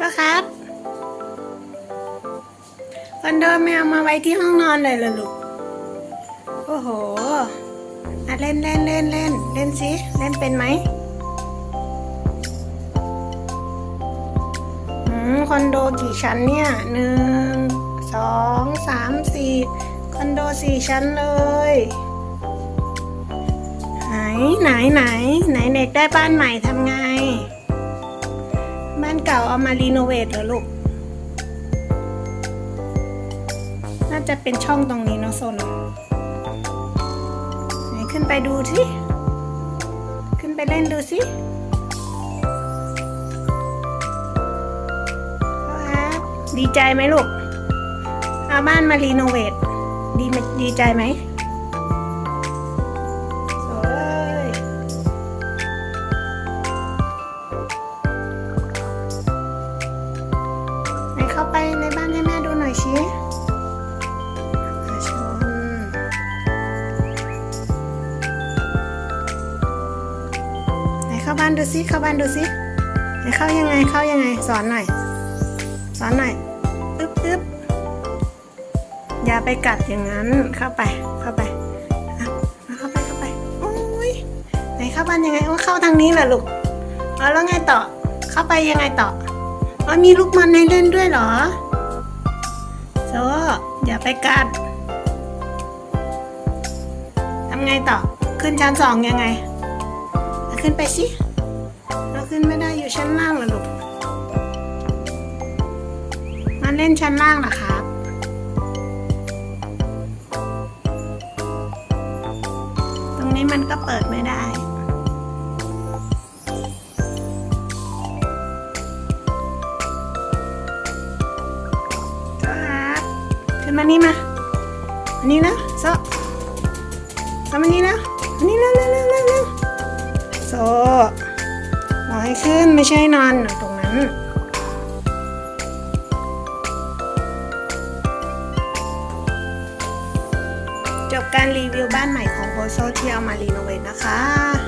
ก็ครับคอนโดไม่เอามาไว้ที่ห้องนอนเลยเหรอลูก โอ้โหอะเล่นเล่นเล่นเล่นเล่นสิ เล่นเป็นไหมคอนโดกี่ชั้นเนี่ยหนึ่งสองสามสี่คอนโดสี่ชั้นเลยไหนไหนไหนไหนเด็กได้บ้านใหม่ทำไงานเก่าเอามารีโนเวทเหรอลูก น่าจะเป็นช่องตรงนี้เนาะโซนไหนขึ้นไปดูสิ ขึ้นไปเล่นดูสิดีใจไหมลูก เอาบ้านมารีโนเวท ดีดีใจไหม ไปในบ้านให้แม่ดูหน่อยชิอะชมไหนเข้าบ้านดูสิเข้าบ้านดูสิไหนเข้ายังไงเข้ายังไงสอนหน่อย สอนหน่อยอึ๊บอึ๊บอย่าไปกัดอย่างนั้นเข้าไปเข้าไปมาเข้าไปเข้าไปโอ้ยไหนเข้าบ้านยังไงโอ้เข้าทางนี้เหรอลูกอ๋อแล้วไงต่อ เข้าไปยังไงต่อ อ๋อมีลูกมันให้เล่นด้วยเหรอโซอย่าไปกัดทำไงต่อ ขึ้นชั้นสองยังไง ขึ้นไปสิเราขึ้นไม่ได้อยู่ชั้นล่างเหรอลูกมาเล่นชั้นล่างเหรอครับตรงนี้มันก็เปิดไม่ได้ ขึ้นมานี่มาอันนี้นะโซทำอันนี้นะอันนี้เร็วเร็วเร็วเร็วเร็วโซบอกให้ขึ้นไม่ใช่นอนอยู่ตรงนั้นจบการรีวิวบ้านใหม่ของโบโซที่เอามารีโนเวทนะคะ